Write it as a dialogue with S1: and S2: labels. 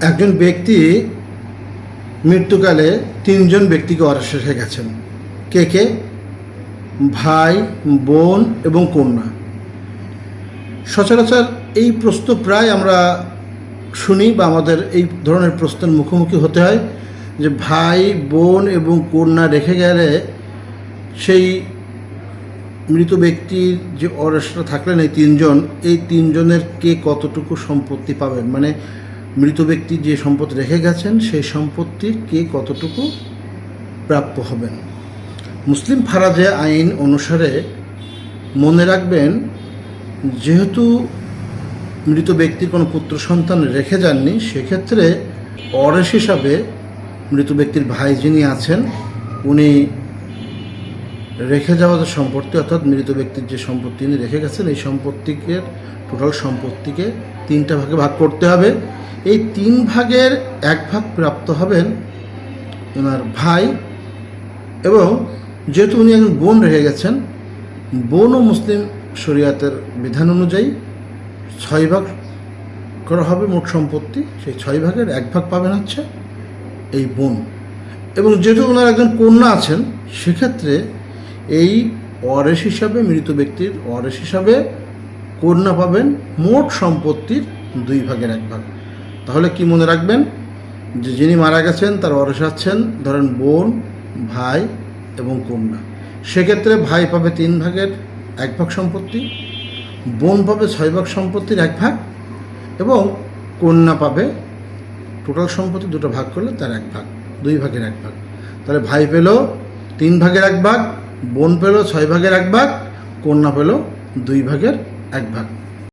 S1: একজন ব্যক্তি মৃত্যুকালে তিনজন ব্যক্তিকে অরস রেখে গেছেন কে কে? ভাই, বোন এবং কন্যা। সচরাচর এই প্রশ্ন প্রায় আমরা শুনি বা আমাদের এই ধরনের প্রশ্নের মুখোমুখি হতে হয় যে ভাই, বোন এবং কন্যা রেখে গেলে সেই মৃত ব্যক্তির যে অরসরা থাকলেন এই তিনজন, এই তিনজনের কে কতটুকু সম্পত্তি পাবেন? মানে মৃত ব্যক্তি যে সম্পদ রেখে গেছেন, সেই সম্পত্তির কে কতটুকু প্রাপ্য হবেন? মুসলিম ফারাজে আইন অনুসারে মনে রাখবেন, যেহেতু মৃত ব্যক্তির কোনো পুত্র সন্তান রেখে যাননি, সেক্ষেত্রে অরেস হিসাবে মৃত ব্যক্তির ভাই যিনি আছেন, উনি রেখে যাওয়া যে সম্পত্তি, অর্থাৎ মৃত ব্যক্তির যে সম্পত্তি তিনি রেখে গেছেন, এই সম্পত্তিকে টোটাল সম্পত্তিকে তিনটা ভাগে ভাগ করতে হবে। এই তিন ভাগের এক ভাগ প্রাপ্ত হবেন ওনার ভাই এবং যেহেতু উনি একজন বোন রেখে গেছেন, বোন ও মুসলিম শরিয়াতের বিধান অনুযায়ী ছয় ভাগ করা হবে মোট সম্পত্তি। সেই ছয় ভাগের এক ভাগ পাবেন হচ্ছে এই বোন। এবং যেহেতু ওনার একজন কন্যা আছেন, সেক্ষেত্রে এই ওয়ারেস হিসাবে, মৃত ব্যক্তির ওয়ারেস হিসাবে কন্যা পাবেন মোট সম্পত্তির দুই ভাগের এক ভাগ। তাহলে কি মনে রাখবেন? যে যিনি মারা গেছেন, তার ওয়ারেস আছেন, ধরেন বোন, ভাই এবং কন্যা। সেক্ষেত্রে ভাই পাবে তিন ভাগের এক ভাগ সম্পত্তি, বোন পাবে ছয় ভাগ সম্পত্তির এক ভাগ এবং কন্যা পাবে টোটাল সম্পত্তি দুটো ভাগ করলে তার এক ভাগ, দুই ভাগের এক ভাগ। তাহলে ভাই পেল তিন ভাগের এক ভাগ বোন পেল ছয় ভাগের এক ভাগ কন্যা পেল দুই ভাগের এক ভাগ।